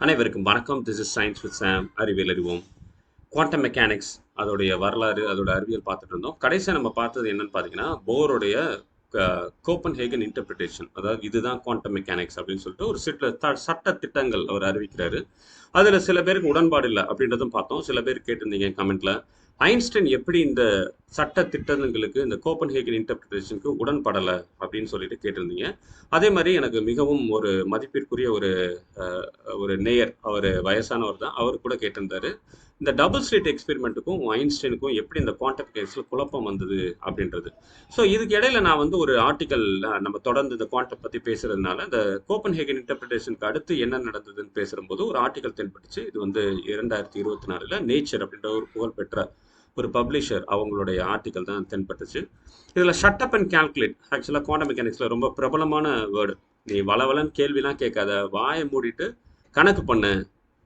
அனைவருக்கும் வணக்கம். This is science with Sam அறிவியல் அறிவோம். குவாண்டம் மெக்கானிக்ஸ் அதோடைய வரலாறு அதோட அறிவியல் பார்த்துட்டு இருந்தோம். கடைசியாக நம்ம பார்த்தது என்னன்னு பார்த்தீங்கன்னா போருடைய கோப்பன் ஹேகன் இன்டர்பிரிட்டேஷன் அதாவது இதுதான் குவாண்டம் மெக்கானிக்ஸ் அப்படின்னு சொல்லிட்டு ஒரு சில த சட்ட திட்டங்கள் அவர் அறிவிக்கிறாரு. அதில் சில பேருக்கு உடன்பாடு இல்லை அப்படின்றதும் பார்த்தோம். சில பேர் கேட்டிருந்தீங்க கமெண்ட்ல. ஐன்ஸ்டைன் எப்படி இந்த சட்ட திட்டங்களுக்கு இந்த கோப்பன் ஹேகன் இன்டர்பிரிட்டேஷனுக்கு உடன்படலை அப்படின்னு சொல்லிட்டு கேட்டிருந்தீங்க. அதே மாதிரி எனக்கு மிகவும் ஒரு மதிப்பிற்குரிய ஒரு ஒரு நேயர் அவர் வயசானவர் தான். அவர் கூட கேட்டிருந்தாரு. இந்த டபுள் ஸ்லிட் எக்ஸ்பெரிமெண்ட்டுக்கும் ஐன்ஸ்டைனுக்கும் எப்படி இந்த குவாண்டம் கேஸில் குழப்பம் வந்தது அப்படின்றது. ஸோ இதுக்கு இடையில நான் வந்து ஒரு ஆர்டிக்கல் நம்ம தொடர்ந்து இந்த குவாண்டம் பற்றி பேசுறதுனால இந்த கோப்பன் ஹேகன் இன்டர்பிரிட்டேஷனுக்கு அடுத்து என்ன நடந்ததுன்னு பேசும்போது ஒரு ஆர்டிக்கல் தென்பட்டுச்சு. இது வந்து இரண்டாயிரத்தி இருபத்தி நாலில் நேச்சர் அப்படின்ற ஒரு புகழ்பெற்ற ஒரு பப்ளிஷர் அவங்களுடைய ஆர்டிக்கல் தான் தென்பட்டுச்சு. இதில் ஷட்டப் அண்ட் கால்குலேட் ஆக்சுவலாக குவாண்டம் மெக்கானிக்ஸில் ரொம்ப பிரபலமான வேர்டு நீ வளவலன்னு கேள்விலாம் கேட்காத வாயை மூடிட்டு கணக்கு பண்ணு.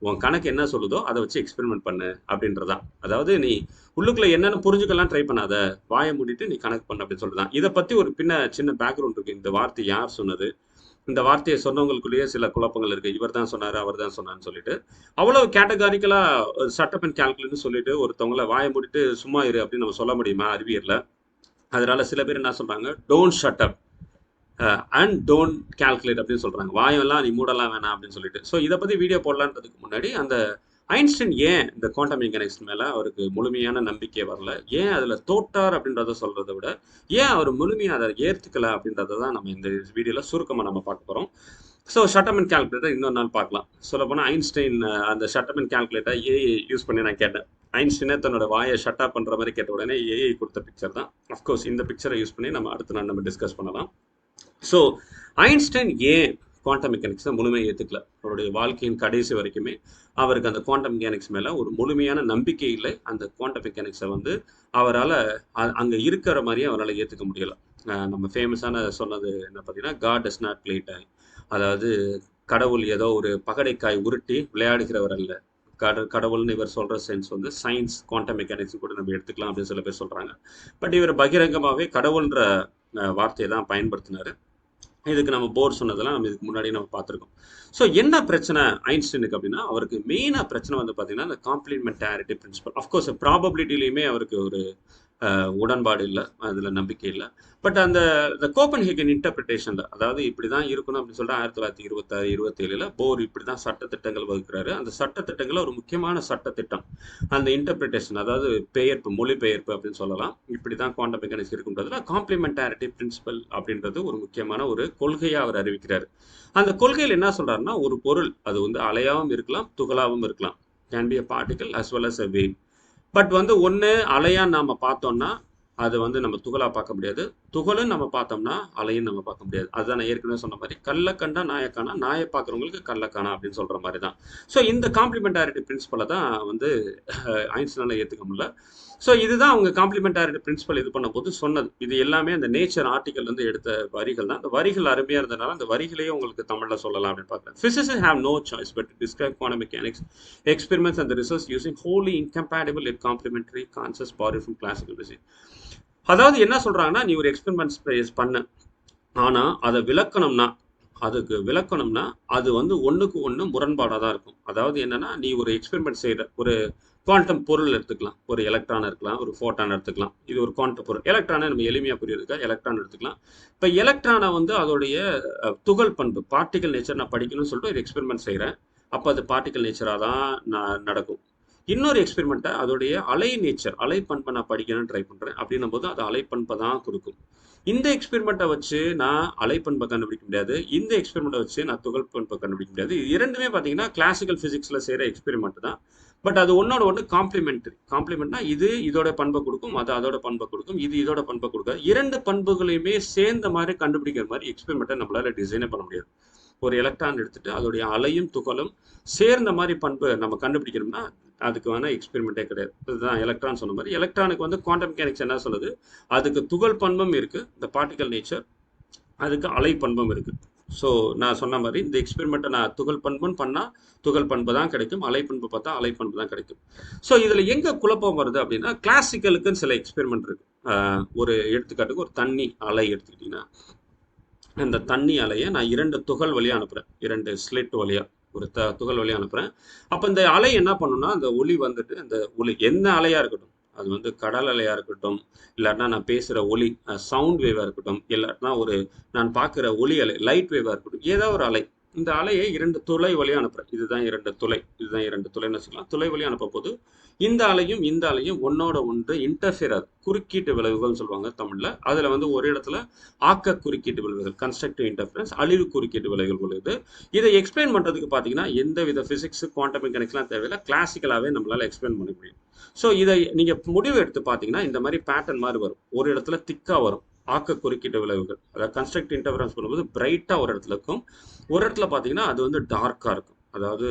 உன் கணக்கு என்ன சொல்லுதோ அதை வச்சு எக்ஸ்பெரிமெண்ட் பண்ணு அப்படின்றதான் அதாவது நீ உள்ளுக்குள்ள என்னென்ன புரிஞ்சுக்கலாம் ட்ரை பண்ணாத. வாயை மூடிட்டு நீ கணக்கு பண்ணு அப்படின்னு சொல்லிட்டு இதை பற்றி ஒரு பின்ன சின்ன பேக்ரவுண்ட் இருக்கு. இந்த வார்த்தை யார் சொன்னது? இந்த வார்த்தையை சொன்னவங்களுக்குள்ளேயே சில குழப்பங்கள் இருக்கு. இவர் தான் சொன்னாரு அவர் தான் சொன்னார்னு சொல்லிட்டு. அவ்வளவு கேட்டகாரிக்கலா சட்டப் அண்ட் கால்குலேட்னு சொல்லிட்டு ஒருத்தவங்கள வாயை மூடிட்டு சும்மா இரு அப்படின்னு நம்ம சொல்ல முடியுமா அறிவியல்ல? அதனால சில பேர் என்ன சொல்றாங்க? Don't shut up and don't calculate அப்படின்னு சொல்கிறாங்க வாயெல்லாம் நீ மூடலாம் வேணாம் அப்படின்னு சொல்லிட்டு. ஸோ இதை பற்றி வீடியோ போடலான்றதுக்கு முன்னாடி அந்த ஐன்ஸ்டைன் ஏன் இந்த குவாண்டம் மெக்கானிக்ஸ் மேலே அவருக்கு முழுமையான நம்பிக்கை வரல? ஏன் அதில் தோட்டார் அப்படின்றத சொல்கிறத விட ஏன் அவர் முழுமையாக அதை ஏற்றுக்கல அப்படின்றத தான் நம்ம இந்த வீடியோவில் சுருக்கமாக நம்ம பார்க்க போறோம். ஸோ ஷட்டமன் கால்குலேட்டர் இன்னொரு நாள் பார்க்கலாம். சொல்ல போனால் ஐன்ஸ்டைன் அந்த ஷட்டமன் கேல்குலேட்டர் ஏஐ யூஸ் பண்ணி நான் கேட்டேன். ஐன்ஸ்டைனே தன்னோட வாயை ஷட் பண்ணுற மாதிரி கேட்ட உடனே ஏஐ கொடுத்த பிக்சர் தான். அஃப்கோர்ஸ் இந்த பிக்சரை யூஸ் பண்ணி நம்ம அடுத்த நாள் நம்ம டிஸ்கஸ் பண்ணலாம். ஸோ ஐன்ஸ்டைன் ஏன் குவாண்டம் மெக்கானிக்ஸை முழுமையை ஏற்றுக்கல அவருடைய வாழ்க்கையின் கடைசி வரைக்குமே அவருக்கு அந்த குவாண்டம் மெக்கானிக்ஸ் மேலே ஒரு முழுமையான நம்பிக்கை இல்லை. அந்த குவாண்டம் மெக்கானிக்ஸை வந்து அவரால் அங்கே இருக்கிற மாதிரியே அவரால் ஏற்றுக்க முடியல. நம்ம ஃபேமஸான சொன்னது என்ன பார்த்தீங்கன்னா God does not play time அதாவது கடவுள் ஏதோ ஒரு பகடைக்காய் உருட்டி விளையாடுகிறவர் அல்ல. கட கடவுள்னு இவர் சொல்கிற சென்ஸ் வந்து சயின்ஸ் குவாண்டம் மெக்கானிக்ஸ் கூட நம்ம எடுத்துக்கலாம் அப்படின்னு சில பேர் சொல்கிறாங்க பட் இவர் பகிரங்கமாகவே கடவுள்ன்ற வார்த்தையை தான் பயன்படுத்தினார். இதுக்கு நம்ம போர் சொன்னதெல்லாம் நம்ம இதுக்கு முன்னாடி நம்ம பார்த்துருக்கோம். ஸோ என்ன பிரச்சனை ஐன்ஸ்டைனுக்கு அப்படின்னா அவருக்கு மெயினாக பிரச்சனை வந்து பார்த்தீங்கன்னா இந்த காம்ப்ளிமெண்டாரிட்டி பிரின்சிபல் அஃப்கோர்ஸ் ப்ராபபிலிட்டிலையுமே அவருக்கு ஒரு உடன்பாடு இல்லை அதில் நம்பிக்கை இல்லை. பட் அந்த இந்த கோப்பன் ஹேகன் இன்டர்பிரிட்டேஷனில் அதாவது இப்படி தான் இருக்கணும் அப்படின்னு சொல்லிட்டு ஆயிரத்தி தொள்ளாயிரத்தி இருபத்தாறு இருபத்தேழில் போர் இப்படி தான் சட்டத்திட்டங்கள் வகுக்கிறாரு. அந்த சட்டத்திட்டங்களில் ஒரு முக்கியமான சட்டத்திட்டம். அந்த இன்டர்பிரிட்டேஷன் அதாவது பெயர்ப்பு மொழிபெயர்ப்பு அப்படின்னு சொல்லலாம். இப்படி தான் குவாண்டம் மெக்கானிக்ஸ் இருக்குன்றதுல காம்ப்ளிமெண்டாரிட்டி பிரின்சிபல் அப்படின்றது ஒரு முக்கியமான ஒரு கொள்கையாக அவர் அறிவிக்கிறார். அந்த கொள்கையில் என்ன சொல்கிறாருன்னா ஒரு பொருள் அது வந்து அலையாகவும் இருக்கலாம் துகளாகவும் இருக்கலாம். Can be a particle as well as a wave but வந்து ஒன்று அலையா நாம் பார்த்தோம்னா அது வந்து நம்ம துகளாக பார்க்க முடியாது. துகளும் நம்ம பார்த்தோம்னா அலையும் நம்ம பார்க்க முடியாது. அதுதான் நான் ஏற்கனவே சொன்ன மாதிரி. கல்ல கண்டா நாயக்கானா? நாயை பார்க்குறவங்களுக்கு கள்ளக்கானா அப்படின்னு சொல்கிற மாதிரி தான் ஸோ இந்த காம்ப்ளிமெண்டாரிட்டி பிரின்சிபலை தான் வந்து ஐன்ஸ்டனால ஏற்றுக்க முடியல. ஸோ இதுதான் அவங்க காம்ப்ளிமெண்டாரிட்டி பிரின்சிபல் இது பண்ணும்போது சொன்னது. இது எல்லாமே அந்த நேச்சர் ஆர்டிக்கல் வந்து எடுத்த வரிகள் தான். அந்த வரிகள் அருமையாக இருந்ததுனால அந்த வரிகளையே உங்களுக்கு தமிழில் சொல்லலாம் அப்படின்னு பார்க்குறேன். Physicist have no choice but describe quantum mechanics experiments அந்த research using wholly wholly it complementary concepts borrowed from classical classical அதாவது என்ன சொல்கிறாங்கன்னா நீ ஒரு எக்ஸ்பெரிமெண்ட்ஸ் பண்ண. ஆனால் அதை விளக்கணும்னா அதுக்கு விளக்கணும்னா அது வந்து ஒன்றுக்கு ஒன்று முரண்பாடாக தான் இருக்கும். அதாவது என்னென்னா நீ ஒரு எக்ஸ்பெரிமெண்ட் செய்கிற ஒரு குவாண்டம் பொருள் எடுத்துக்கலாம். ஒரு எலக்ட்ரான் இருக்கலாம் ஒரு ஃபோட்டான் எடுத்துக்கலாம். இது ஒரு குவாண்டம் பொருள். எலக்ட்ரானை நம்ம எளிமையாக புரியுதுக்கா எலக்ட்ரான் எடுத்துக்கலாம். இப்போ எலக்ட்ரானை வந்து அதோடைய துகள் பண்பு பார்ட்டிகல் நேச்சர் நான் படிக்கணும்னு சொல்லிட்டு ஒரு எக்ஸ்பெரிமெண்ட் செய்கிறேன் அப்போ அது பார்ட்டிகல் நேச்சராக தான் நான் நடக்கும். இன்னொரு எக்ஸ்பெரிமெண்ட்டை அதோடைய அலை நேச்சர் அலை பண்பை நான் படிக்கணும்னு ட்ரை பண்ணுறேன் அப்படின்னும் போது அது அலை பண்பை தான் கொடுக்கும். இந்த எக்ஸ்பெரிமெண்ட்டை வச்சு நான் அலை பண்பை கண்டுபிடிக்க முடியாது. இந்த எக்ஸ்பெரிமெண்ட்டை வச்சு நான் துகள் பண்பை கண்டுபிடிக்க முடியாது. இரண்டுமே பார்த்தீங்கன்னா கிளாசிக்கல் ஃபிசிக்ஸில் செய்கிற எக்ஸ்பெரிமெண்ட் தான். பட் அது ஒன்னோட ஒன்று காம்ப்ளிமெண்ட்ரி காம்ப்ளிமெண்ட்னா இது இதோட பண்பை கொடுக்கும் அது அதோட பண்பை கொடுக்கும் இது இதோட பண்பை கொடுக்காது. இரண்டு பண்புகளையுமே சேர்ந்த மாதிரி கண்டுபிடிக்கிற மாதிரி எக்ஸ்பெரிமெண்ட்டை நம்மளால டிசைனே பண்ண முடியாது. ஒரு எலக்ட்ரான் எடுத்துட்டு அதோடைய அலையும் துகளும் சேர்ந்த மாதிரி பண்பு நம்ம கண்டுபிடிக்கணும்னா அதுக்கு வேணால் எக்ஸ்பெரிமெண்ட்டே கிடையாது. இதுதான் எலக்ட்ரான் சொன்ன மாதிரி. எலக்ட்ரானுக்கு வந்து குவாண்டம் மெக்கானிக்ஸ் என்ன சொல்லுது? அதுக்கு துகள் பண்பும் இருக்குது இந்த பார்ட்டிக்கல் நேச்சர் அதுக்கு அலை பண்பும் இருக்குது ஸோ நான் சொன்ன மாதிரி இந்த எக்ஸ்பெரிமெண்ட்டை நான் துகள் பண்புன்னு பண்ணால் துகள் பண்பு தான் கிடைக்கும். அலை பண்பு பார்த்தா அலை பண்பு தான் கிடைக்கும். ஸோ இதில் எங்கே குழப்பம் வருது அப்படின்னா கிளாசிக்கலுக்குன்னு சில எக்ஸ்பெரிமெண்ட் இருக்கு. ஒரு எடுத்துக்காட்டுக்கு ஒரு தண்ணி அலை எடுத்துக்கிட்டிங்கன்னா அந்த தண்ணி அலையை நான் இரண்டு துகள் வழியாக அனுப்புகிறேன் இரண்டு ஸ்லிட் வழியாக ஒரு த துகள் வழியாக அனுப்புகிறேன் அப்போ இந்த அலை என்ன பண்ணுன்னா அந்த ஒளி வந்துட்டு அந்த ஒளி எந்த அலையாக இருக்கட்டும் அது வந்து கடல் அலையாக இருக்கட்டும் இல்லாட்டினா நான் பேசுகிற ஒலி சவுண்ட் வேவாக இருக்கட்டும் இல்லாட்டினா ஒரு நான் பார்க்குற ஒலி அலை லைட் வேவாக இருக்கட்டும் ஏதோ ஒரு அலை இந்த அலையை இரண்டு துளை வழி அனுப்புகிறேன் இதுதான் இரண்டு துளை இதுதான் இரண்டு துளைன்னு வச்சுக்கலாம்? துளை வழி அனுப்பும் போது இந்த அலையும் இந்த அலையும் ஒன்னோட ஒன்று இன்டர்ஃபியர் ஆகுது குறுக்கீட்டு விளைவுகள்னு சொல்லுவாங்க தமிழில். அதில் வந்து ஒரு இடத்துல ஆக்க குறுக்கீட்டு விளைவுகள் கன்ஸ்ட்ரக்டிவ் இன்டர்ஃபரன்ஸ் அழிவு குறுக்கீட்டு விளைவுகள் விளைவுது இதை எக்ஸ்பிளைன் பண்ணுறதுக்கு பார்த்தீங்கன்னா எந்த வித ஃபிசிக்ஸ் குவாண்டம் மெக்கானிக்ஸ்லாம் தேவையில்லை. கிளாசிக்கலாகவே நம்மளால் எக்ஸ்பிளைன் பண்ண முடியும். ஸோ இதை நீங்கள் முடிவு எடுத்து பார்த்தீங்கன்னா இந்த மாதிரி பேட்டர்ன் மாதிரி வரும். ஒரு இடத்துல திக்காக வரும். ஆக்க குறுக்கிட்ட விளைவுகள் அதாவது கன்ஸ்ட்ரக்ட் இன்டர்ஃபரன்ஸ் பண்ணும்போது பிரைட்டாக ஒரு இடத்துல இருக்கும். ஒரு இடத்துல பார்த்தீங்கன்னா அது வந்து டார்க்காக இருக்கும். அதாவது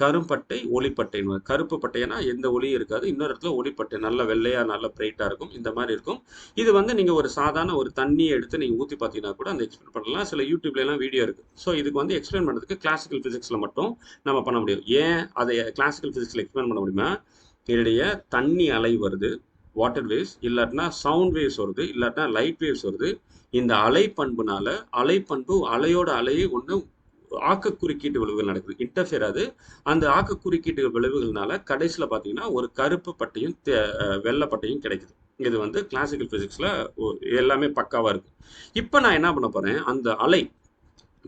கரும்பட்டை ஒளிப்பட்டைன்னு கருப்பு பட்டைனா எந்த ஒளியும் இருக்காது. இன்னொரு இடத்துல ஒளிப்பட்டை நல்ல வெள்ளையாக நல்ல பிரைட்டாக இருக்கும். இந்த மாதிரி இருக்கும். இது வந்து நீங்கள் ஒரு சாதாரண ஒரு தண்ணியை எடுத்து நீங்கள் ஊற்றி பார்த்தீங்கன்னா கூட அந்த எக்ஸ்பிளைன் பண்ணலாம். சில யூடியூப்லலாம் வீடியோ இருக்குது ஸோ இதுக்கு வந்து எக்ஸ்பிளைன் பண்ணுறதுக்கு கிளாசிக்கல் ஃபிசிக்ஸில் மட்டும் நம்ம பண்ண முடியும். ஏன் அதை கிளாசிக்கல் ஃபிசிக்ஸில் எக்ஸ்பிளைன் பண்ண முடியுமா என்னுடைய தண்ணி அலை வருது. வாட்டர் வேவ்ஸ் இல்லாட்டினா சவுண்ட் வேவ்ஸ் வருது இல்லாட்டினா லைட் வேவ்ஸ் வருது. இந்த அலை பண்புனால அலை பண்பு அலையோட அலையை ஒன்று ஆக்க குறுக்கீட்டு விளைவுகள் நடக்குது. இன்டர்ஃபியர் அது அந்த ஆக்க குறுக்கீட்டு விளைவுகள்னால கடைசியில் பார்த்தீங்கன்னா ஒரு கருப்பு பட்டையும் வெள்ளை பட்டையும் கிடைக்குது. இது வந்து கிளாசிக்கல் ஃபிசிக்ஸில் எல்லாமே பக்காவாக இருக்குது இப்போ நான் என்ன பண்ண போகிறேன் அந்த அலை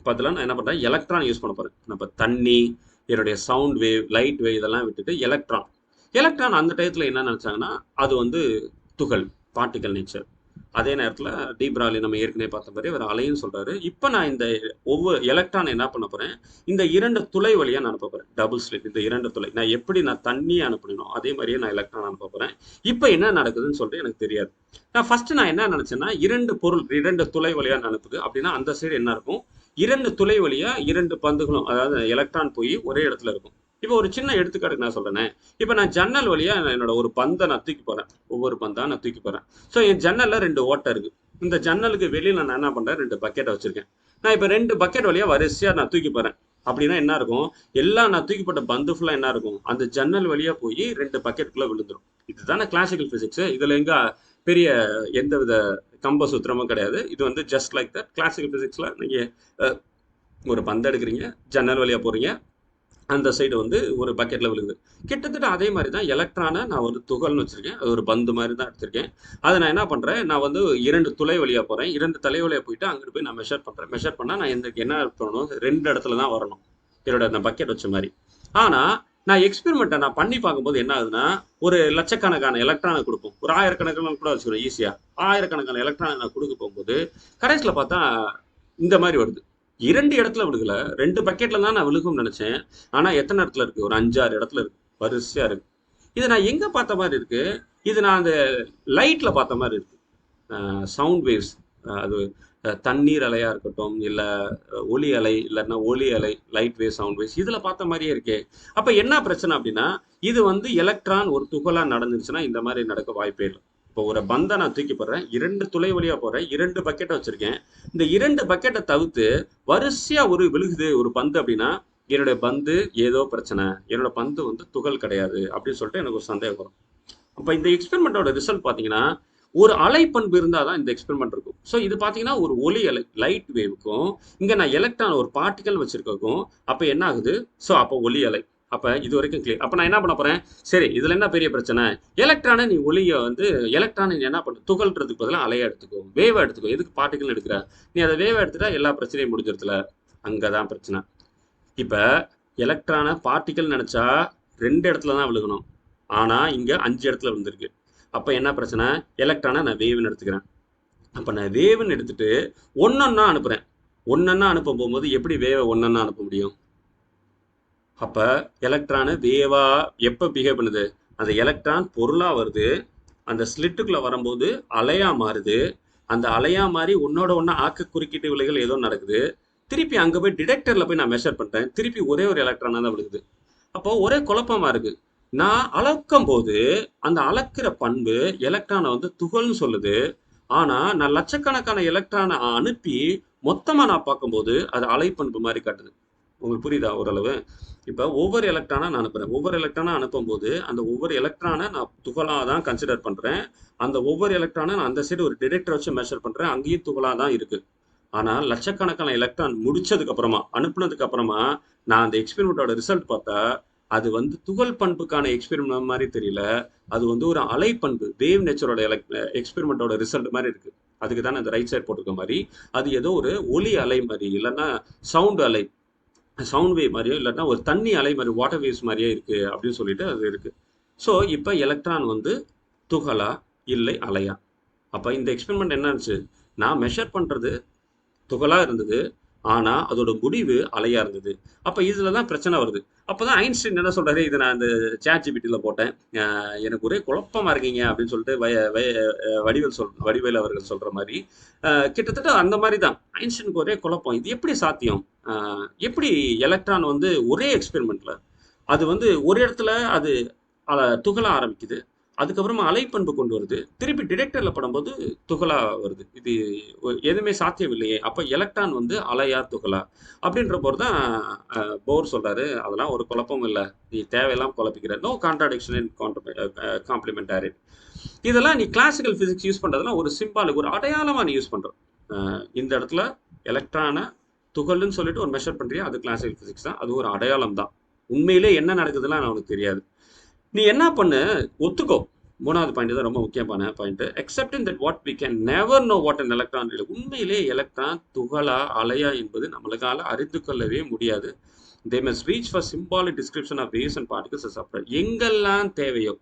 பதிலாக நான் என்ன பண்ணுறேன் எலக்ட்ரான் யூஸ் பண்ண போகிறேன் நம்ம தண்ணி என்னுடைய சவுண்ட் வேவ் லைட் வேவ் இதெல்லாம் விட்டுட்டு எலக்ட்ரான் எலக்ட்ரான் அந்த டயத்தில் என்ன நினச்சாங்கன்னா அது வந்து துகள் பார்ட்டிக்கல் நேச்சர் அதே நேரத்தில் டீப்ராலி நம்ம ஏற்கனவே பார்த்த மாதிரி அவர் அலையும் சொல்கிறாரு இப்போ நான் இந்த ஒவ்வொரு எலக்ட்ரான் என்ன பண்ண போகிறேன் இந்த இரண்டு துளை வழியாக நான் அனுப்ப போகிறேன் டபுள் ஸ்லிட் இந்த இரண்டு துளை. நான் எப்படி நான் தண்ணி அனுப்பணும் அதே மாதிரியே நான் எலக்ட்ரான் அனுப்ப போகிறேன் இப்போ என்ன நடக்குதுன்னு சொல்லிட்டு எனக்கு தெரியாது. நான் ஃபஸ்ட்டு நான் என்ன நினச்சேன்னா இரண்டு பொருள் இரண்டு துளை வழியாக அனுப்புது. அப்படின்னா அந்த சைடு என்ன இருக்கும்? இரண்டு துளை வழியாக இரண்டு பந்துகளும் அதாவது எலக்ட்ரான் போய் ஒரே இடத்துல இருக்கும். இப்போ ஒரு சின்ன எடுத்துக்காட்டுக்கு நான் சொல்றேனே. இப்போ நான் ஜன்னல் வழியா என்னோட ஒரு பந்தை நான் தூக்கி போறேன். ஒவ்வொரு பந்தா நான் தூக்கி போறேன். ஸோ என் ஜன்னல்ல ரெண்டு ஓட்டை இருக்கு. இந்த ஜன்னலுக்கு வெளியில நான் என்ன பண்றேன்? ரெண்டு பக்கெட்டை வச்சிருக்கேன். நான் இப்போ ரெண்டு பக்கெட் வழியா வரிசையா நான் தூக்கி போறேன். அப்படின்னா என்ன இருக்கும்? எல்லாம் நான் தூக்கிப்பட்ட பந்து ஃபுல்லாக என்ன இருக்கும்? அந்த ஜன்னல் வழியாக போய் ரெண்டு பக்கெட்டுக்குள்ள விழுந்துரும். இதுதானே கிளாசிக்கல் பிசிக்ஸ் இதில் எங்கே பெரிய எந்த வித கம்ப சூத்திரமும் கிடையாது. இது வந்து ஜஸ்ட் லைக் தட் கிளாசிக்கல் ஃபிசிக்ஸில் நீங்கள் ஒரு பந்து எடுக்கிறீங்க ஜன்னல் வழியா போகிறீங்க அந்த சைடு வந்து ஒரு பக்கெட்டில் விழுகுது. கிட்டத்தட்ட அதே மாதிரி தான் எலக்ட்ரானை நான் ஒரு துகள்னு வச்சுருக்கேன். அது ஒரு பந்து மாதிரி தான் எடுத்திருக்கேன். அதை நான் என்ன பண்ணுறேன் நான் வந்து இரண்டு துளை வழியாக போகிறேன் இரண்டு தலை வழியாக போயிட்டு அங்கிட்டு போய் நான் மெஷர் பண்ணுறேன் மெஷர் பண்ணால் நான் எந்த என்ன பண்ணணும் ரெண்டு இடத்துல தான் வரணும். என்னோட அந்த பக்கெட் வச்ச மாதிரி. ஆனால் நான் எக்ஸ்பெரிமெண்ட்டை நான் பண்ணி பார்க்கும்போது என்ன ஆகுதுன்னா ஒரு லட்சக்கணக்கான எலக்ட்ரானை கொடுப்போம் ஒரு ஆயிரக்கணக்கான கூட வச்சுக்கிறோம் ஈஸியாக ஆயிரக்கணக்கான எலக்ட்ரானை நான் கொடுக்க போகும்போது கடைசியில் பார்த்தா இந்த மாதிரி வருது. இரண்டு இடத்துல விழுகல. ரெண்டு பக்கெட்ல தான் நான் விழுகும்னு நினைச்சேன். ஆனா எத்தனை இடத்துல இருக்கு? ஒரு அஞ்சாறு இடத்துல இருக்கு. வரிசையா இருக்கு. இது நான் எங்க பார்த்த மாதிரி இருக்கு? இது நான் அந்த லைட்ல பார்த்த மாதிரி இருக்கு. சவுண்ட் வேவ்ஸ் அது தண்ணீர் அலையா இருக்கட்டும் இல்ல ஒலி அலை இல்லைன்னா ஒலி அலை லைட் வேவ் சவுண்ட் வேவ்ஸ் இதுல பார்த்த மாதிரியே இருக்கே. அப்ப என்ன பிரச்சனை அப்படின்னா இது வந்து எலக்ட்ரான் ஒரு துகளா நடந்துருச்சுன்னா இந்த மாதிரி நடக்க வாய்ப்பே இல்லை. இப்போ ஒரு பந்தை நான் தூக்கி போடுறேன். இரண்டு துளை வழியாக போகிறேன் இரண்டு பக்கெட்டை வச்சுருக்கேன். இந்த இரண்டு பக்கெட்டை தவிர்த்து வரிசையாக ஒரு விழுகுது ஒரு பந்து அப்படின்னா என்னுடைய பந்து ஏதோ பிரச்சனை. என்னோட பந்து வந்து துகள் கிடையாது அப்படின்னு சொல்லிட்டு எனக்கு ஒரு சந்தேகம் வரும். அப்போ இந்த எக்ஸ்பெரிமெண்ட்டோட ரிசல்ட் பார்த்தீங்கன்னா ஒரு அலை பண்பு இருந்தால் தான் இந்த எக்ஸ்பெரிமெண்ட் இருக்கும். ஸோ இது பார்த்தீங்கன்னா ஒரு ஒலி அலை லைட் வேவுக்கும் இங்கே நான் எலக்ட்ரான் ஒரு பார்ட்டிக்கல் வச்சுருக்கக்கும் அப்போ என்ன ஆகுது? ஸோ அப்போ ஒலி அலை. அப்போ இது வரைக்கும் கிளியர் அப்போ நான் என்ன பண்ண போகிறேன் சரி இதில் என்ன பெரிய பிரச்சனை? எலக்ட்ரானை நீ ஒளியை வந்து எலக்ட்ரானை நீ என்ன பண்ண? துகள்றதுக்கு பதிலாக அலையை எடுத்துக்கோ. வேவை எடுத்துக்கோ. எதுக்கு பார்ட்டிக்கல் எடுக்கிற? நீ அதை வேவை எடுத்துட்டா எல்லா பிரச்சனையும் முடிஞ்சிருத்துல அங்கே தான் பிரச்சனை. இப்போ எலக்ட்ரானை பார்ட்டிக்கல் நினச்சா ரெண்டு இடத்துல தான் விழுகணும். ஆனால் இங்கே அஞ்சு இடத்துல விழுந்திருக்கு. அப்போ என்ன பிரச்சனை? எலக்ட்ரானை நான் வேவுன்னு எடுத்துக்கிறேன். அப்போ நான் வேவுன்னு எடுத்துகிட்டு ஒன்றொன்னா அனுப்புகிறேன் ஒன்றொன்னா அனுப்ப போகும்போது எப்படி வேவை ஒன்றொன்னா அனுப்ப முடியும்? அப்போ எலக்ட்ரானு வேவா எப்போ பிஹேவ் பண்ணுது? அந்த எலக்ட்ரான் பொருளாக வருது. அந்த ஸ்லிட்டுக்குள்ளே வரும்போது அலையாக மாறுது. அந்த அலையாக மாறி உன்னோட ஒன்றா ஆக்க குறுக்கீட்டு விலைகள் ஏதோ நடக்குது. திருப்பி அங்கே போய் டிடெக்டரில் போய் நான் மெஷர் பண்ணுறேன் திருப்பி ஒரே ஒரு எலக்ட்ரானாக தான் விழுகுது. அப்போ ஒரே குழப்பமாக இருக்குது நான் அளக்கும் போது அந்த அளக்கிற பண்பு எலக்ட்ரானை வந்து துகள்னு சொல்லுது. ஆனால் நான் லட்சக்கணக்கான எலக்ட்ரானை அனுப்பி மொத்தமாக நான் பார்க்கும்போது அது அலைப்பண்பு மாதிரி காட்டுது. உங்களுக்கு புரியுதா ஓரளவு? இப்போ ஒவ்வொரு எலக்ட்ரானாக நான் அனுப்புறேன். ஒவ்வொரு எலக்ட்ரானாக அனுப்பும்போது அந்த ஒவ்வொரு எலக்ட்ரானை நான் துகளாக தான் கன்சிடர் பண்ணுறேன் அந்த ஒவ்வொரு எலக்ட்ரானை நான் அந்த சைடு ஒரு டிடெக்டர் வச்சு மெஷர் பண்ணுறேன் அங்கேயும் துகளாக தான் இருக்குது ஆனால் லட்சக்கணக்கான எலக்ட்ரான் முடிச்சதுக்கப்புறமா அனுப்புனதுக்கப்புறமா நான் அந்த எக்ஸ்பெரிமெண்ட்டோட ரிசல்ட் பார்த்தா அது வந்து துகள் பண்புக்கான எக்ஸ்பெரிமெண்ட் மாதிரி தெரியல. அது வந்து ஒரு அலை பண்பு வேவ் நேச்சரோட எக்ஸ்பெரிமெண்ட்டோட ரிசல்ட் மாதிரி இருக்கு. அதுக்கு தானே அந்த ரைட் சைட் போட்டிருக்க மாதிரி. அது ஏதோ ஒரு ஒலி அலை மாதிரி இல்லைன்னா சவுண்ட் அலை சவுண்ட் வேவ் மாதிரியோ இல்லைன்னா ஒரு தண்ணி அலை மாதிரி வாட்டர் வேவ்ஸ் மாதிரியே இருக்குது அப்படின்னு சொல்லிட்டு அது இருக்குது ஸோ இப்போ எலக்ட்ரான் வந்து துகளா இல்லை அலையா? அப்போ இந்த எக்ஸ்பெரிமெண்ட் என்ன இருந்துச்சு? நான் மெஷர் பண்ணுறது துகளாக இருந்தது ஆனால் அதோட முடிவு அலையாக இருந்தது. அப்போ இதில் தான் பிரச்சனை வருது. அப்போ தான் ஐன்ஸ்டைன் என்ன சொல்கிறது இதை நான் அந்த சேட் ஜிபிட்டியில் போட்டேன் எனக்கு ஒரே குழப்பமாக இருக்கீங்க அப்படின்னு சொல்லிட்டு வய வய வடிவேல் சொல் வடிவேல் அவர்கள் சொல்கிற மாதிரி. கிட்டத்தட்ட அந்த மாதிரி தான் ஐன்ஸ்டைனுக்கு ஒரே குழப்பம். இது எப்படி சாத்தியம்? எப்படி எலக்ட்ரான் வந்து ஒரே எக்ஸ்பெரிமெண்ட்டில் அது வந்து ஒரு இடத்துல அது துகள ஆரம்பிக்குது அதுக்கப்புறமா அலைப்பண்பு கொண்டு வருது திருப்பி டிடெக்டரில் படும்போது துகளா வருது. இது எதுவுமே சாத்தியமில்லையே. அப்போ எலக்ட்ரான் வந்து அலையா துகளா அப்படின்ற போது தான் போர் சொல்கிறாரு அதெல்லாம் ஒரு குழப்பமும் இல்லை. நீ தேவையெல்லாம் குழப்பிக்கிற. நோ கான்ட்ராடிக்ஷன் இன் காம்ப்ளிமெண்டாரி இதெல்லாம் நீ கிளாசிக்கல் ஃபிசிக்ஸ் யூஸ் பண்ணுறதுலாம் ஒரு சிம்பாலுக்கு ஒரு அடையாளமாக நீ யூஸ் பண்ணுற இந்த இடத்துல எலக்ட்ரானை துகள்னு சொல்லிட்டு ஒரு மெஷர் பண்ணுறியா அது கிளாசிக்கல் ஃபிசிக்ஸ் தான். அது ஒரு அடையாளம் தான். உண்மையிலே என்ன நடக்குதுலாம் அவனுக்கு தெரியாது. நீ என்ன பண்ணு? ஒத்துக்கோ. மூணாவது பாயிண்ட் தான் ரொம்ப முக்கியமான point excepting that what we can never know what an electron உண்மையிலே எலக்ட்ரான் துகளா அலையா என்பது நம்மளுக்கால அறிந்து கொள்ளவே முடியாது. They must reach for symbolic description of waves and particles எங்கெல்லாம் தேவையோ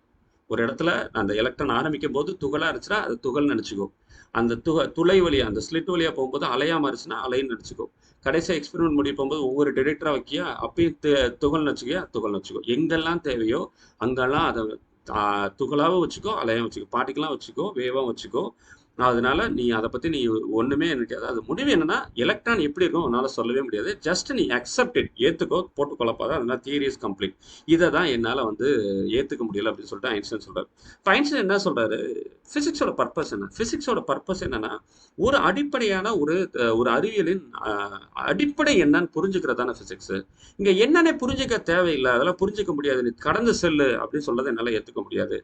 ஒரு இடத்துல அந்த எலக்ட்ரான் ஆரம்பிக்கும் போது துகளாக இருந்துச்சுன்னா அது துகள் நினைச்சுக்கோ. அந்த துக துளை வழியாக அந்த ஸ்லிட் வழியாக போகும்போது அலையா மாறிச்சுன்னா அலைன்னு நினச்சிக்கும் கடைசியாக எக்ஸ்பெரிமெண்ட் முடிய போகும்போது ஒவ்வொரு டிடெக்டராக வைக்கியா அப்பயும் து- துகள் நச்சுக்கியா துகள் நச்சுக்கோ எங்கெல்லாம் தேவையோ அங்கெல்லாம் அதை துகளாகவும் வச்சுக்கோ அலையாக வச்சுக்கோ பாட்டிக்கெல்லாம் வச்சுக்கோ வேவாக வச்சுக்கோ அதனால நீ அதை பத்தி நீ ஒண்ணுமே எனக்கு அது முடிவு என்னன்னா எலக்ட்ரான் எப்படி இருக்கும் உன்னால் சொல்லவே முடியாது. ஜஸ்ட் நீ அக்செப்டட் ஏற்றுக்கோ ஏத்துக்கோ போட்டு குழப்பாத அதனால தியரி இஸ் கம்ப்ளீட் இதை தான் என்னால வந்து ஏத்துக்க முடியல அப்படின்னு சொல்லிட்டு ஐன்ஸ்டைன் சொல்றாரு. இப்போ ஐன்ஸ்டைன் என்ன சொல்றாரு? பிசிக்ஸோட பர்பஸ் என்ன? பிசிக்ஸோட பர்பஸ் என்னன்னா ஒரு அடிப்படையான ஒரு ஒரு அறிவியலின் அடிப்படை என்னன்னு புரிஞ்சுக்கிறதான பிசிக்ஸ் இங்க என்னன்னே புரிஞ்சுக்க தேவையில்லை அதெல்லாம் புரிஞ்சுக்க முடியாது. நீ கடந்து செல்லு அப்படின்னு சொல்றதை என்னால ஏத்துக்க முடியாது.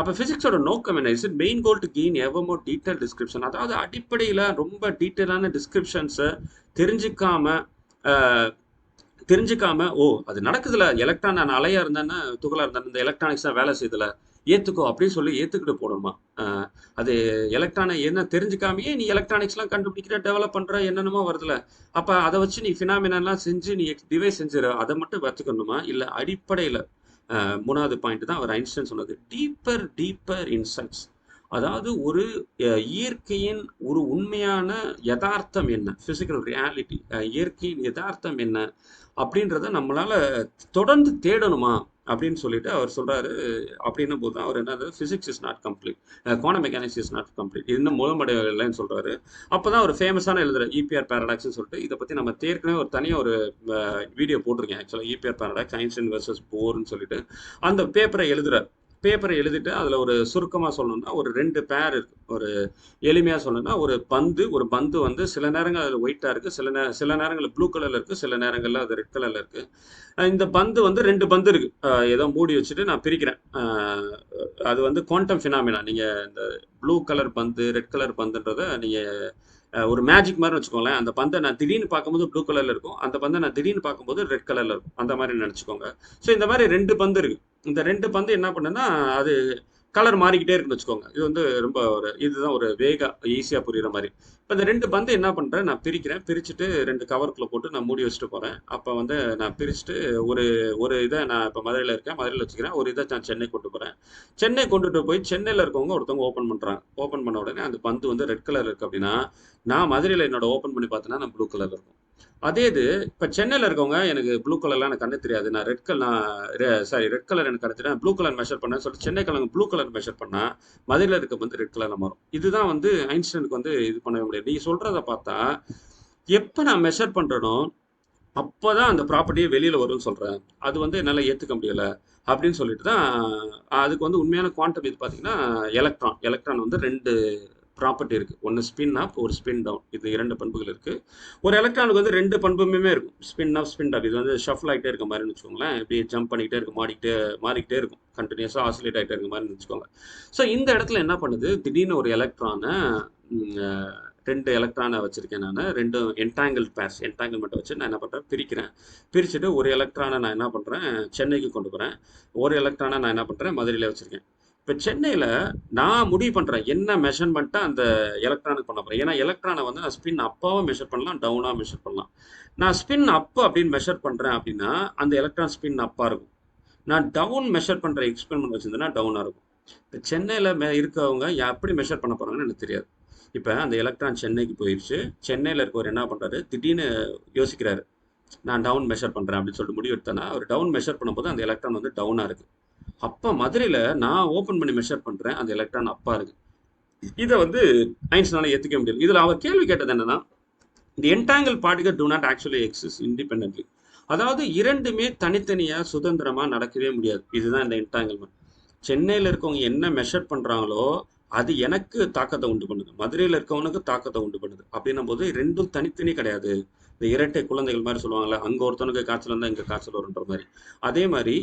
அப்ப பிசிக்ஸோட நோக்கம் என்ன? Is main goal to gain எவ்வளோ டீட்டெயில் டீட்டெயில் டிஸ்கிரிப்ஷன் அதாவது அடிப்படையில ரொம்ப டீட்டெயிலான டிஸ்கிரிப்ஷன்ஸை தெரிஞ்சுக்காம தெரிஞ்சுக்காம ஓ அது நடக்குதுல எலக்ட்ரான் நான் அலையா இருந்தேன்னா துகளா இருந்தேன் இந்த எலக்ட்ரானிக்ஸ் தான் வேலை செய்யுதுல ஏத்துக்கோ அப்படின்னு சொல்லி ஏத்துக்கிட்டு போடணுமா அது எலக்ட்ரானை என்ன தெரிஞ்சுக்காமையே நீ எலக்ட்ரானிக்ஸ்லாம் கண்டுபிடிக்கிற டெவலப் பண்ற என்னென்னமோ வருதுல. அப்ப அதை வச்சு நீ ஃபினாமினெல்லாம் செஞ்சு நீ டிவைஸ் செஞ்சிரு. அதை மட்டும் வச்சுக்கணுமா? இல்லை அடிப்படையில மூணாவது பாயிண்ட் தான் அவர் ஐன்ஸ்டைன் சொன்னது. டீப்பர் டீப்பர் இன்சைட்ஸ் அதாவது ஒரு இயற்கையின் ஒரு உண்மையான யதார்த்தம் என்ன? ஃபிசிக்கல் ரியாலிட்டி இயற்கையின் யதார்த்தம் என்ன? அப்படின்றத நம்மளால தொடர்ந்து தேடணுமா? அப்படின்னு சொல்லிட்டு அவர் சொல்றாரு அப்படின்னும் போது அவர் என்னது? Physics is not complete quantum mechanics is not complete இன்னும் முழுமடையவில்லைன்னு சொல்றாரு. அப்பதான் ஒரு ஃபேமஸான எழுதுற இபிஆர் பேரடாக்ஸ்னு சொல்லிட்டு. இதை பத்தி நம்ம ஏற்கனவே ஒரு தனியாக ஒரு வீடியோ போட்டிருக்கேன் ஆக்சுவலாக இபிஆர் பேரடாக்ஸ் ஐன்ஸ்டைன் வர்சஸ் போர்னு சொல்லிட்டு. அந்த பேப்பரை எழுதுறார். பேப்பரை எழுதிட்டு அதில் ஒரு சுருக்கமாக சொல்லணும்னா ஒரு ரெண்டு பேர் இருக்குது ஒரு எளிமையாக சொல்லணும்னா ஒரு பந்து ஒரு பந்து வந்து சில நேரங்கள் அதில் ஒயிட்டாக இருக்குது சில நே சில நேரங்களில் ப்ளூ கலரில் இருக்குது சில நேரங்களில் அது ரெட் கலரில் இருக்குது இந்த பந்து வந்து ரெண்டு பந்து இருக்குது ஏதோ மூடி வச்சுட்டு நான் பிரிக்கிறேன். அது வந்து குவாண்டம் ஃபினாமினா நீங்கள் இந்த ப்ளூ கலர் பந்து ரெட் கலர் பந்துன்றதை நீங்கள் ஒரு மேஜிக் மாதிரி வச்சுக்கோங்களேன். அந்த பந்தை நான் திடீர்னு பார்க்கும்போது ப்ளூ கலரில் இருக்கும். அந்த பந்தை நான் திடீர்னு பார்க்கும்போது ரெட் கலர்ல இருக்கும். அந்த மாதிரி நினச்சிக்கோங்க. ஸோ இந்த மாதிரி ரெண்டு பந்து இருக்குது இந்த ரெண்டு பந்து என்ன பண்ணுன்னா அது கலர் மாறிக்கிட்டே இருக்குன்னு வச்சுக்கோங்க. இது வந்து ரொம்ப ஒரு இதுதான் ஒரு வேகா ஈஸியாக புரியுற மாதிரி. இப்போ இந்த ரெண்டு பந்து என்ன பண்ணுறேன் நான் பிரிக்கிறேன். பிரிச்சுட்டு ரெண்டு கவருக்குள்ளே போட்டு நான் மூடி வச்சுட்டு போகிறேன் அப்போ வந்து நான் பிரிச்சுட்டு ஒரு ஒரு இதை நான் இப்போ மதுரையில் இருக்கேன். மதுரையில் வச்சுக்கிறேன். ஒரு இதை நான் சென்னை கொண்டு போகிறேன் சென்னை கொண்டுட்டு போய் சென்னையில் இருக்கவங்க ஒருத்தவங்க ஓப்பன் பண்ணுறாங்க ஓப்பன் பண்ண உடனே அந்த பந்து வந்து ரெட் கலர் இருக்குது அப்படின்னா நான் மதுரையில் என்னோட ஓப்பன் பண்ணி பார்த்தேன்னா நான் ப்ளூ கலர் இருக்கும். அதே இது இப்போ சென்னையில் இருக்கவங்க எனக்கு ப்ளூ கலர்லாம் எனக்கு கண்ணு தெரியாது. நான் ரெட் கலர் நான் சாரி ரெட் கலர் எனக்கு கண்ணு தெரியாது. ப்ளூ கலர் மெஷர் பண்ணேன் சொல்லிட்டு சென்னை கலங்க ப்ளூ கலர் மெஷர் பண்ணால் மதுரையில் இருக்க வந்து ரெட் கலரில் மாறும். இதுதான் வந்து ஐன்ஸ்டைனுக்கு வந்து இது பண்ணவே முடியாது. நீங்கள் சொல்கிறத பார்த்தா எப்போ நான் மெஷர் பண்ணுறனோ அப்போதான் அந்த ப்ராப்பர்ட்டியே வெளியில் வரும்னு சொல்கிறேன் அது வந்து என்னால் ஏற்றுக்க முடியலை அப்படின்னு சொல்லிட்டு தான் அதுக்கு வந்து உண்மையான குவாண்டம் இது பார்த்தீங்கன்னா எலக்ட்ரான் எலக்ட்ரான் வந்து ரெண்டு ப்ராப்பர்ட்டி இருக்குது ஒன்று ஸ்பின் அப் ஒரு ஸ்பின் டவுன் இது இரண்டு பண்புகள் இருக்குது ஒரு எலக்ட்ரானுக்கு வந்து ரெண்டு பண்புமே இருக்கும். ஸ்பின் அப் ஸ்பின் அப் இது வந்து ஷஃபில் ஆகிட்டே இருக்க மாதிரின்னு வச்சுக்கோங்களேன். இப்படி ஜம்ப் பண்ணிக்கிட்டே இருக்கும். மாடிக்கிட்டே மாறிக்கிட்டே இருக்கும். கண்டினியூஸாக ஆசிலேட் ஆகிட்டே இருக்க மாதிரின்னு வச்சுக்கோங்க. ஸோ இந்த இடத்துல என்ன பண்ணுது? திடீர்னு ஒரு எலக்ட்ரானை ரெண்டு எலக்ட்ரானை வச்சுருக்கேன் நான். ரெண்டு என்டாங்கிள் பேர்ஸ் என்டாங்கிள்மெண்ட்டை வச்சு நான் என்ன பண்ணுறேன் பிரிக்கிறேன். பிரிச்சுட்டு ஒரு எலக்ட்ரானை நான் என்ன பண்ணுறேன் சென்னைக்கு கொண்டு போகிறேன் ஒரு எலக்ட்ரானை நான் என்ன பண்ணுறேன் மதுரையில் வச்சுருக்கேன். இப்போ சென்னையில் நான் முடிவு பண்ணுறேன் என்ன மெஷர்மெண்ட்டை அந்த எலக்ட்ரானுக்கு பண்ண போகிறேன் ஏன்னா எலக்ட்ரானை வந்து நான் ஸ்பின் அப்பாவும் மெஷர் பண்ணலாம் டவுனாக மெஷர் பண்ணலாம். நான் ஸ்பின் அப்பு அப்படின்னு மெஷர் பண்ணுறேன் அப்படின்னா அந்த எலக்ட்ரான் ஸ்பின் அப்பாக இருக்கும். நான் டவுன் மெஷர் பண்ணுற எக்ஸ்பெரிமெண்ட் வச்சுருந்தேன்னா டவுனாக இருக்கும். இப்போ சென்னையில் மெ இருக்கவங்க எப்படி மெஷர் பண்ண போகிறாங்கன்னு எனக்கு தெரியாது. இப்போ அந்த எலக்ட்ரான் சென்னைக்கு போயிடுச்சு சென்னையில் இருக்கவர் என்ன பண்ணுறாரு திடீர்னு யோசிக்கிறாரு. நான் டவுன் மெஷர் பண்ணுறேன் அப்படின்னு சொல்லிட்டு முடிவு எடுத்தேன்னா அவர் டவுன் மெஷர் பண்ணும்போது அந்த எலக்ட்ரான் வந்து டவுனாக இருக்குது அப்போ மதுரையில் நான் ஓப்பன் பண்ணி மெஷர் பண்ணுறேன் அந்த எலக்ட்ரான் அப்பா இருக்குது இதை வந்து ஐன்ஸ்னால ஏற்றுக்க முடியாது. இதில் அவர் கேள்வி கேட்டது என்னன்னா இந்த entangled particle do not actually exist independently அதாவது இரண்டுமே தனித்தனியாக சுதந்திரமாக நடக்கவே முடியாது. இதுதான் இந்த என்டாங்கிள்மெண்ட் சென்னையில் இருக்கவங்க என்ன மெஷர் பண்ணுறாங்களோ அது எனக்கு தாக்கத்தை உண்டு பண்ணுது. மதுரையில் இருக்கவனுக்கு தாக்கத்தை உண்டு பண்ணுது. அப்படின்னும் போது ரெண்டும் தனித்தனி கிடையாது. இந்த இரட்டை குழந்தைகள் மாதிரி சொல்லுவாங்கல்ல அங்கே ஒருத்தனுக்கு காய்ச்சல் இருந்தால் இங்கே காய்ச்சல் வருன்ற மாதிரி. அதே மாதிரி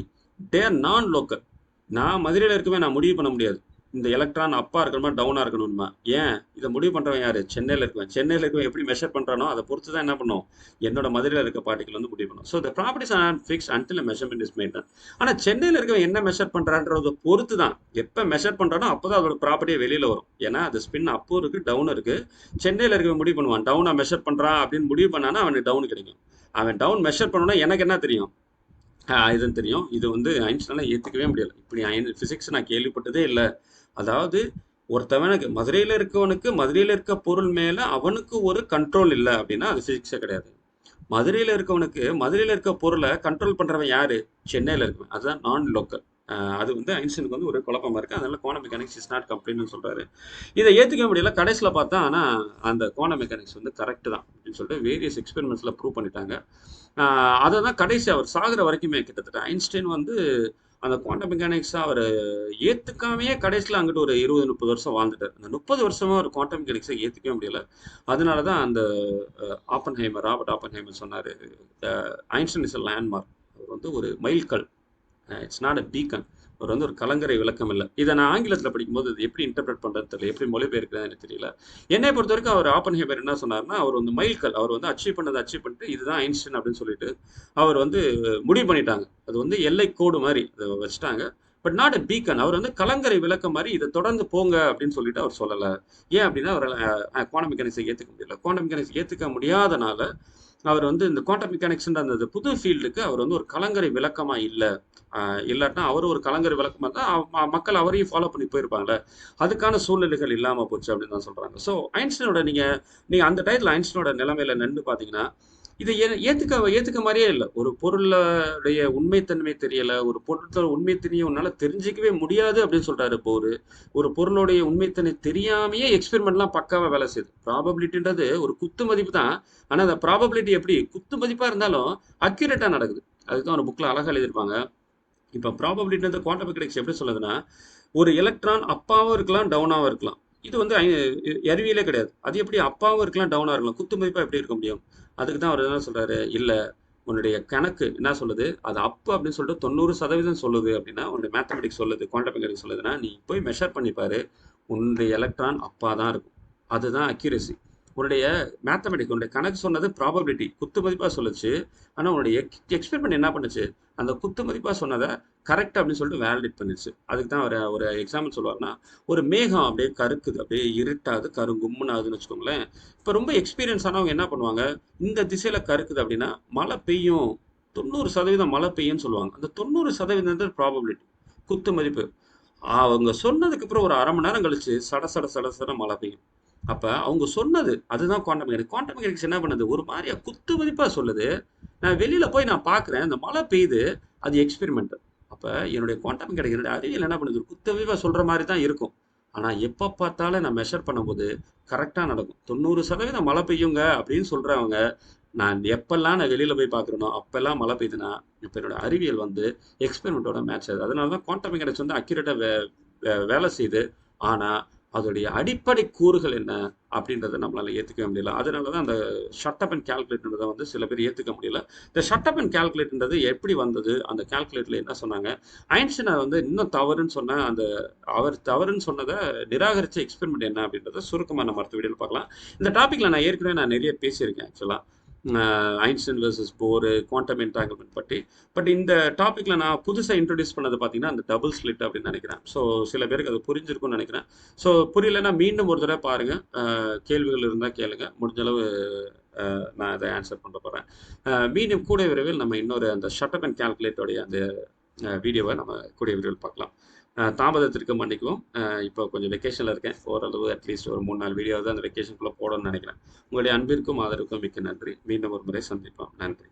டே நான் லோக்கல் நான் மதுரையில் இருக்கவே நான் முடிவு பண்ண முடியாது. இந்த எலக்ட்ரான் அப்பா இருக்கணுமா டவுனாக இருக்கணுமா ஏன்? இதை முடிவு பண்ணுறவன் யார்? சென்னையில் இருக்கவன். சென்னையில் இருக்கவன் எப்படி மெஷர் பண்ணுறானோ அதை பொறுத்து தான் என்ன பண்ணும்? என்னோட மதுரையில் இருக்க பார்ட்டிகள் வந்து முடிவு பண்ணும் so the properties on fix until measurement is maintain ஆனால் சென்னையில் இருக்கவன் என்ன மெஷர் பண்ணுறான்றத பொறுத்து தான் எப்போ மெஷர் பண்ணுறானோ அப்போ தான் அதோட ப்ராப்பர்ட்டியே வெளியில் வரும். ஏன்னா அது ஸ்பின் அப்போ இருக்குது டவுன் இருக்குது சென்னையில் இருக்கவன் முடிவு பண்ணுவான். டவுனாக மெஷர் பண்ணுறான் அப்படின்னு முடிவு பண்ணானா அவனுக்கு டவுன் கிடைக்கும். அவன் டவுன் மெஷர் பண்ணணும்னா எனக்கு என்ன தெரியும்? இதுன்னு தெரியும். இது வந்து ஐன்ஸ்டால ஏற்றுக்கவே முடியலை. இப்படி ஐன் ஃபிசிக்ஸ் நான் கேள்விப்பட்டதே இல்லை. அதாவது ஒருத்தவனுக்கு மதுரையில் இருக்கவனுக்கு மதுரையில் இருக்க பொருள் மேலே அவனுக்கு ஒரு கண்ட்ரோல் இல்லை அப்படின்னா அது ஃபிசிக்ஸே கிடையாது. மதுரையில் இருக்கவனுக்கு மதுரையில் இருக்க பொருளை கண்ட்ரோல் பண்ணுறவன் யார்? சென்னையில் இருக்கவன். அதுதான் நான் லோக்கல் அது வந்து ஐன்ஸ்டனுக்கு வந்து ஒரு குழப்பமா இருக்குது அதனால கோண மெக்கானிக்ஸ் இஸ் நாட் கம்ப்ளீட்னு சொல்கிறாரு இதை ஏற்றுக்க முடியல. கடைசியில் பார்த்தா ஆனால் அந்த கோண மெக்கானிக்ஸ் வந்து கரெக்டு தான் அப்படின்னு சொல்லிட்டு வேரியஸ் எக்ஸ்பெரிமெண்ட்ஸில் ப்ரூவ் பண்ணிட்டாங்க. அதை தான் கடைசி அவர் சாகிற வரைக்குமே கிட்டத்தட்ட ஐன்ஸ்டைன் வந்து அந்த குவாண்டம் மெக்கானிக்ஸை அவர் ஏற்றுக்காமையே கடைசியில் அங்கிட்டு ஒரு இருபது முப்பது வருஷம் வாழ்ந்துட்டார். அந்த முப்பது வருஷமாக ஒரு குவாண்டம் மெக்கானிக்ஸை ஏற்றுக்கவே முடியல. அதனால தான் அந்த ஆப்பன் ஹைமர் ராபர்ட் ஆப்பன் ஹைமர் சொன்னார் ஐன்ஸ்டைன் இஸ் அ லேண்ட்மார்க் அவர் வந்து ஒரு மைல்கல். இட்ஸ் நாட் அ பீக்கன் அவர் வந்து ஒரு கலங்கரை விளக்கம் இல்லை. இதை நான் ஆங்கிலத்தில் படிக்கும்போது இது எப்படி இன்டர்பிரட் பண்ணுறது தெரியல. எப்படி மொழிபெயர்க்கிறதுன்னு எனக்கு தெரியல. என்னை பொறுத்த வரைக்கும் அவர் ஆப்பன் ஹேபர் என்ன சொன்னார்னா அவர் வந்து மைல்கல் அவர் வந்து அச்சீவ் பண்ணதை அச்சீவ் பண்ணிட்டு இதுதான் ஐன்ஸ்டைன் அப்படின்னு சொல்லிட்டு அவர் வந்து முடிவு பண்ணிட்டாங்க. அது வந்து எல்லை கோடு மாதிரி அதை வச்சுட்டாங்க. பட் நாட் அ பீக்கன் அவர் வந்து கலங்கரை விளக்கம் மாதிரி இதை தொடர்ந்து போங்க அப்படின்னு சொல்லிட்டு அவர் சொல்லலை. ஏன் அப்படின்னா அவர் குவாண்டம் மெக்கானிக்ஸை ஏற்றுக்க முடியல. குவாண்டம் மெக்கானிக்ஸ் ஏற்றுக்க முடியாதனால அவர் வந்து இந்த குவாண்டம் மெக்கானிக்ஸ்ன்ற அந்த புது ஃபீல்டுக்கு அவர் வந்து ஒரு கலங்கரை விளக்கமா இல்லை. இல்லாட்டினா அவர் ஒரு கலங்கரை விளக்கமா தான் மக்கள் அவரையும் ஃபாலோ பண்ணி போயிருப்பாங்களே அதுக்கான சூழ்நிலைகள் இல்லாமல் போச்சு அப்படின்னு தான் சொல்றாங்க. ஸோ ஐன்ஸ்டனோட நீங்க நீங்க அந்த டயத்தில் ஐன்ஸ்டனோட நிலைமையில நின்று பார்த்தீங்கன்னா இது ஏத்துக்க ஏத்துக்க மாதிரியே இல்லை. ஒரு பொருளுடைய உண்மைத்தன்மை தெரியல ஒரு பொருளோட உண்மைத்தன்மையை உன்னால தெரிஞ்சிக்கவே முடியாது அப்படின்னு சொல்றாரு இப்போ ஒரு ஒரு பொருளுடைய உண்மைத்தன்மை தெரியாமையே எக்ஸ்பெரிமெண்ட்லாம் பக்காவா வேலை செய்யுது. ப்ராபபிலிட்டின்றது ஒரு குத்து மதிப்பு தான். ஆனா அந்த ப்ராபபிலிட்டி எப்படி? குத்து மதிப்பா இருந்தாலும் அக்யூரேட்டா நடக்குது. அதுதான் ஒரு புக்ல அழகா எழுதியிருப்பாங்க. இப்போ ப்ராபபிலிட்டின்றது குவாண்டம் மெக்கானிக்ஸ் எப்படி சொல்லுதுன்னா ஒரு எலக்ட்ரான் அப்பாவும் இருக்கலாம் டவுனாகவும் இருக்கலாம். இது வந்து அறிவியலே கிடையாது. அது எப்படி அப்பாவும் இருக்கலாம் டவுனாக இருக்கலாம்? குத்து மதிப்பாக எப்படி இருக்க முடியும்? அதுக்கு தான் அவர் என்ன சொல்கிறாரு இல்லை உன்னுடைய கணக்கு என்ன சொல்லுது? அது அப்பு அப்படின்னு சொல்லிட்டு தொண்ணூறு சதவீதம் சொல்லுது அப்படின்னா உன்னுடைய மேத்தமெட்டிக்ஸ் சொல்லுது குவாண்டம் மெக்கானிக்ஸ் சொல்லுதுன்னா நீ போய் மெஷர் பண்ணிப்பாரு. உன்னுடைய எலக்ட்ரான் அப்பா தான் இருக்கும். அதுதான் அக்யூரசி உன்னுடைய மேத்தமெட்டிக் உன்னுடைய கணக்கு சொன்னது ப்ராபபிலிட்டி குத்து மதிப்பாக சொல்லுச்சு. ஆனால் உன்னுடைய எக்ஸ்பெரிமெண்ட் என்ன பண்ணுச்சு? அந்த குத்து மதிப்பாக சொன்னதை கரெக்ட் அப்படின்னு சொல்லிட்டு வேலிடேட் பண்ணிடுச்சு அதுக்கு தான் ஒரு ஒரு எக்ஸாம்பிள் சொல்லுவார்னா ஒரு மேகம் அப்படியே கருக்குது அப்படியே இருட்டாது கருங்கும்முன்னு ஆகுதுன்னு வச்சுக்கோங்களேன். இப்போ ரொம்ப எக்ஸ்பீரியன்ஸ் ஆனவங்க என்ன பண்ணுவாங்க? இந்த திசையில் கருக்குது அப்படின்னா மழை பெய்யும். தொண்ணூறு சதவீதம் மழை பெய்யும்னு சொல்லுவாங்க. அந்த தொண்ணூறு சதவீதம் ப்ராபபிலிட்டி குத்து மதிப்பு. அவங்க சொன்னதுக்கு அப்புறம் ஒரு அரை மணி நேரம் கழிச்சு சட சட சட சட மழை பெய்யும். அப்போ அவங்க சொன்னது அதுதான் குவாண்டம் மெக்கானிக்ஸ் குவாண்டம் மெக்கானிக்ஸ் என்ன பண்ணுது? ஒரு மாதிரியாக குத்து மதிப்பாக சொல்லுது. நான் வெளியில் போய் நான் பார்க்குறேன் இந்த மழை பெய்யுது அது எக்ஸ்பெரிமெண்ட் அப்போ என்னுடைய குவாண்டம் மெக்கானிக் என்னுடைய அறிவியல் என்ன பண்ணுது? குத்து மதிப்பாக சொல்கிற மாதிரி தான் இருக்கும். ஆனால் எப்போ பார்த்தாலும் நான் மெஷர் பண்ணும்போது கரெக்டாக நடக்கும். தொண்ணூறு சதவீதம் மழை பெய்யுங்க அப்படின்னு சொல்கிறவங்க நான் எப்பெல்லாம் நான் வெளியில் போய் பார்க்குறேனோ அப்போல்லாம் மழை பெய்யுதுன்னா இப்போ என்னோட அறிவியல் வந்து எக்ஸ்பெரிமெண்ட்டோட மேட்ச் ஆகுது. அதனால தான் குவாண்டம் மெக்கானிக்ஸ் வந்து அக்யூரேட்டாக வே வேலை செய்யுது. ஆனால் அதோடைய அடிப்படை கூறுகள் என்ன அப்படின்றத நம்மளால் ஏற்றுக்க முடியல. அதனால தான் அந்த ஷட்டப் அண்ட் கேல்குலேட்ன்றதை வந்து சில பேர் ஏற்றுக்க முடியல. இந்த ஷட்டப் அண்ட் கேல்குலேட்டர்ன்றது எப்படி வந்தது? அந்த கேல்குலேட்டரில் என்ன சொன்னாங்க? ஐன்ஸ்டீனை வந்து இன்னும் தவறுன்னு சொன்ன அந்த அவர் தவறுன்னு சொன்னதை நிராகரித்த எக்ஸ்பெரிமெண்ட் என்ன அப்படின்றத சுருக்கமாக நம்ம அடுத்த வீடியோவில் பார்க்கலாம். இந்த டாப்பிக்கில் நான் ஏற்கனவே நான் நிறைய பேசியிருக்கேன் ஆக்சுவலாக Einstein versus Bohr quantum entanglement பற்றி பட் இந்த டாப்பிக்கில் நான் புதுசாக இன்ட்ரடியூஸ் பண்ணது பார்த்தீங்கன்னா அந்த டபுள் ஸ்லிட் அப்படின்னு நினைக்கிறேன். ஸோ சில பேருக்கு அது புரிஞ்சிருக்கும்னு நினைக்கிறேன். ஸோ புரியலன்னா மீண்டும் ஒரு தடவை பாருங்கள் கேள்விகள் இருந்தால் கேளுங்க. முடிஞ்சளவு நான் அதை ஆன்சர் பண்ண போகிறேன் மீண்டும் கூடிய விரைவில் நம்ம இன்னொரு அந்த ஷட்டப் அண்ட் கேல்குலேட்டோடைய அந்த வீடியோவை நம்ம கூடிய விரைவில் பார்க்கலாம். தாமதத்திற்கு மன்னிக்கவும். இப்போ கொஞ்சம் வெக்கேஷனில் இருக்கேன். ஓரளவு அட்லீஸ்ட் ஒரு மூணு நாலு வீடியோ தான் அந்த வெக்கேஷனுக்குள்ளே போடணும்னு நினைக்கிறேன். உங்களுடைய அன்பிற்கும் ஆதரவுக்கும் மிக்க நன்றி. மீண்டும் ஒரு முறை சந்திப்போம். நன்றி.